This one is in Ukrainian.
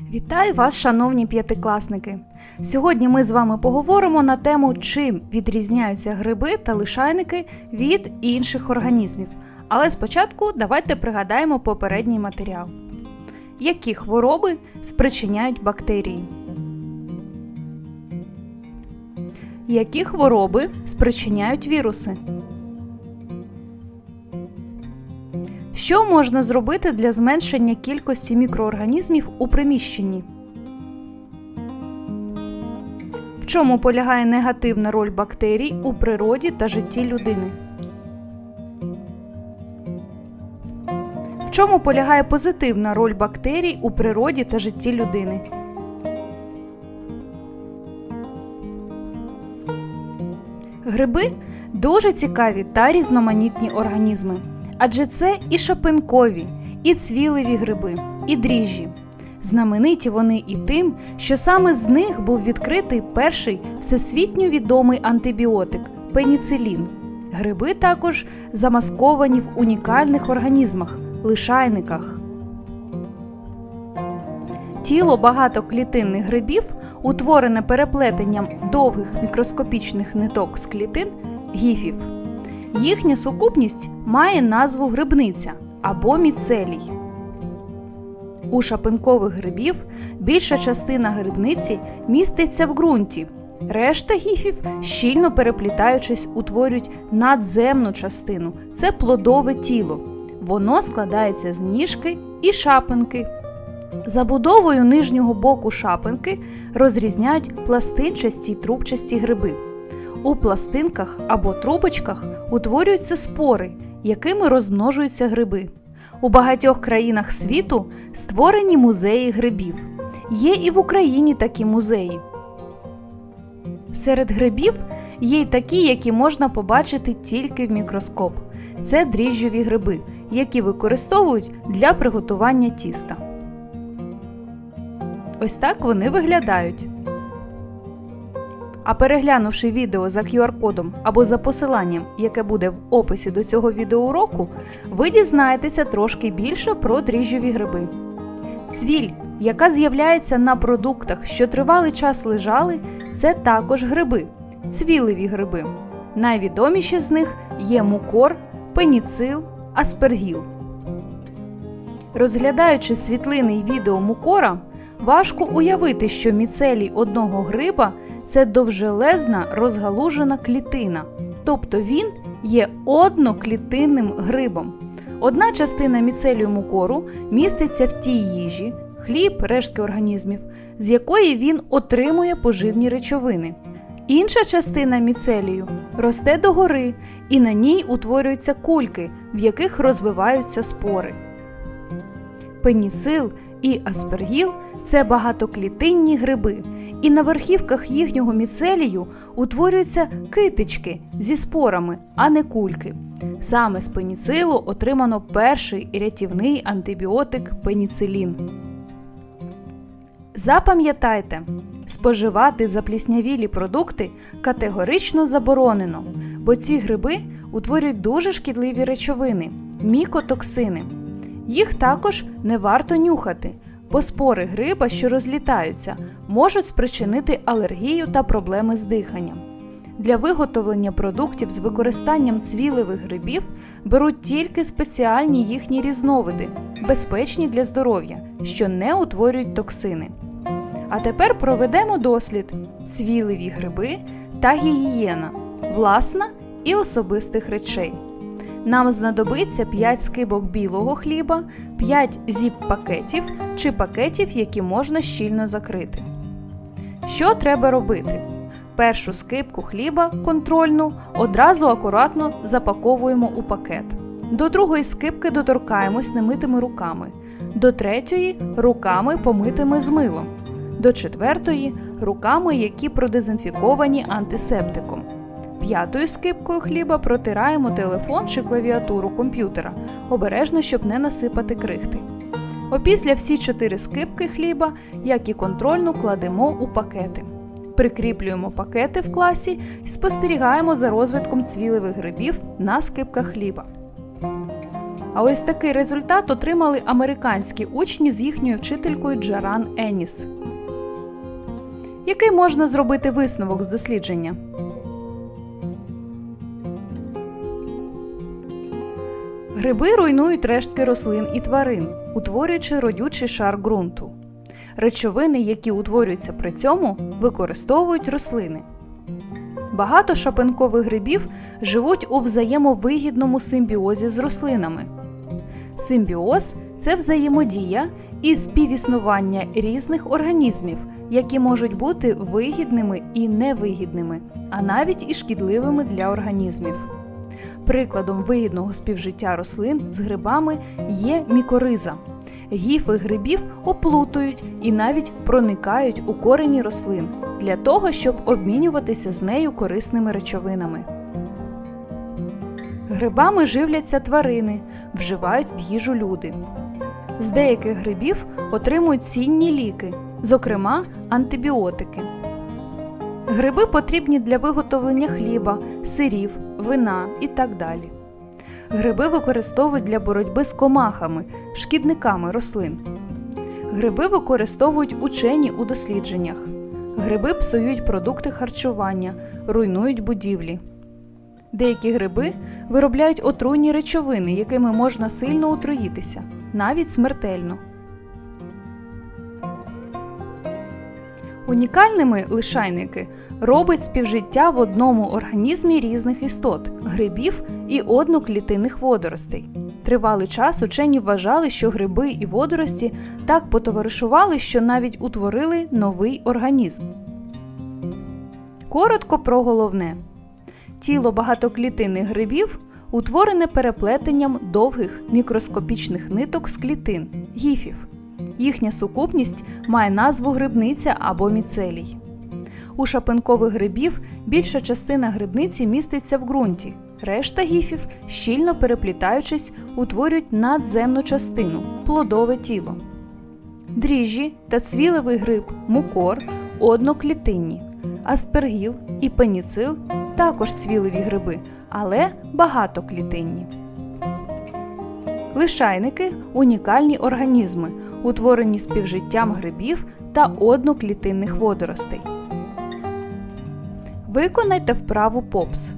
Вітаю вас, шановні п'ятикласники! Сьогодні ми з вами поговоримо на тему, чим відрізняються гриби та лишайники від інших організмів. Але спочатку давайте пригадаємо попередній матеріал. Які хвороби спричиняють бактерії? Які хвороби спричиняють віруси? Що можна зробити для зменшення кількості мікроорганізмів у приміщенні? В чому полягає негативна роль бактерій у природі та житті людини? В чому полягає позитивна роль бактерій у природі та житті людини? Гриби дуже цікаві та різноманітні організми, адже це і шапинкові, і цвіливі гриби, і дріжджі. Знамениті вони і тим, що саме з них був відкритий перший всесвітньо відомий антибіотик пеніцилін. Гриби також замасковані в унікальних організмах лишайниках. Тіло багатоклітинних грибів, утворене переплетенням довгих мікроскопічних ниток з клітин гіфів. Їхня сукупність має назву грибниця або міцелій. У шапинкових грибів більша частина грибниці міститься в ґрунті. Решта гіфів, щільно переплітаючись, утворюють надземну частину це плодове тіло. Воно складається з ніжки і шапинки. Забудовою нижнього боку шапинки розрізняють пластинчасті й трубчасті гриби. У пластинках або трубочках утворюються спори, якими розмножуються гриби. У багатьох країнах світу створені музеї грибів. Є і в Україні такі музеї. Серед грибів є й такі, які можна побачити тільки в мікроскоп. Це дріжджові гриби, які використовують для приготування тіста. Ось так вони виглядають. А переглянувши відео за QR-кодом або за посиланням, яке буде в описі до цього відеоуроку, ви дізнаєтеся трошки більше про дріжджові гриби. Цвіль, яка з'являється на продуктах, що тривалий час лежали, це також гриби, цвіливі гриби. Найвідоміші з них є мукор, пеніцил, аспергіл. Розглядаючи світлини й відео мукора, важко уявити, що міцелій одного гриба це довжелезна розгалужена клітина, тобто він є одноклітинним грибом. Одна частина міцелію мукору міститься в тій їжі, хліб, рештки організмів, з якої він отримує поживні речовини. Інша частина міцелію росте догори, і на ній утворюються кульки, в яких розвиваються спори. Пеніцил і аспергіл це багатоклітинні гриби, і на верхівках їхнього міцелію утворюються китички зі спорами, а не кульки. Саме з пеніцилу отримано перший рятівний антибіотик пеніцилін. Запам'ятайте, споживати запліснявілі продукти категорично заборонено, бо ці гриби утворюють дуже шкідливі речовини мікотоксини. Їх також не варто нюхати, бо спори гриба, що розлітаються, можуть спричинити алергію та проблеми з диханням. Для виготовлення продуктів з використанням цвіливих грибів беруть тільки спеціальні їхні різновиди, безпечні для здоров'я, що не утворюють токсини. А тепер проведемо дослід цвіливі гриби та гігієна, власна і особистих речей. Нам знадобиться 5 скибок білого хліба, 5 зіп-пакетів чи пакетів, які можна щільно закрити. Що треба робити? Першу скибку хліба контрольну одразу акуратно запаковуємо у пакет. До другої скибки доторкаємось немитими руками, до третьої руками помитими з милом, до четвертої руками, які продезінфіковані антисептиком. П'ятою скипкою хліба протираємо телефон чи клавіатуру комп'ютера, обережно, щоб не насипати крихти. Опісля всі чотири скипки хліба, як і контрольну, кладемо у пакети. Прикріплюємо пакети в класі і спостерігаємо за розвитком цвіливих грибів на скипках хліба. А ось такий результат отримали американські учні з їхньою вчителькою Джаран Еніс. Який можна зробити висновок з дослідження? Гриби руйнують рештки рослин і тварин, утворюючи родючий шар ґрунту. Речовини, які утворюються при цьому, використовують рослини. Багато шапинкових грибів живуть у взаємовигідному симбіозі з рослинами. Симбіоз це взаємодія і співіснування різних організмів, які можуть бути вигідними і невигідними, а навіть і шкідливими для організмів. Прикладом вигідного співжиття рослин з грибами є мікориза. Гіфи грибів оплутують і навіть проникають у корені рослин для того, щоб обмінюватися з нею корисними речовинами. Грибами живляться тварини, вживають в їжу люди. З деяких грибів отримують цінні ліки, зокрема антибіотики. Гриби потрібні для виготовлення хліба, сирів, вина і так далі. Гриби використовують для боротьби з комахами, шкідниками рослин. Гриби використовують учені у дослідженнях. Гриби псують продукти харчування, руйнують будівлі. Деякі гриби виробляють отруйні речовини, якими можна сильно отруїтися, навіть смертельно. Унікальними лишайники робить співжиття в одному організмі різних істот грибів і одноклітинних водоростей. Тривалий час учені вважали, що гриби і водорості так потоваришували, що навіть утворили новий організм. Коротко про головне: тіло багатоклітинних грибів утворене переплетенням довгих мікроскопічних ниток з клітин гіфів. Їхня сукупність має назву грибниця або міцелій. У шапинкових грибів більша частина грибниці міститься в ґрунті, решта гіфів, щільно переплітаючись, утворюють надземну частину плодове тіло. Дріжджі та цвілевий гриб мукор одноклітинні, аспергіл і пеніцил також цвілеві гриби, але багатоклітинні. Лишайники унікальні організми, утворені співжиттям грибів та одноклітинних водоростей. Виконайте вправу ПОПС.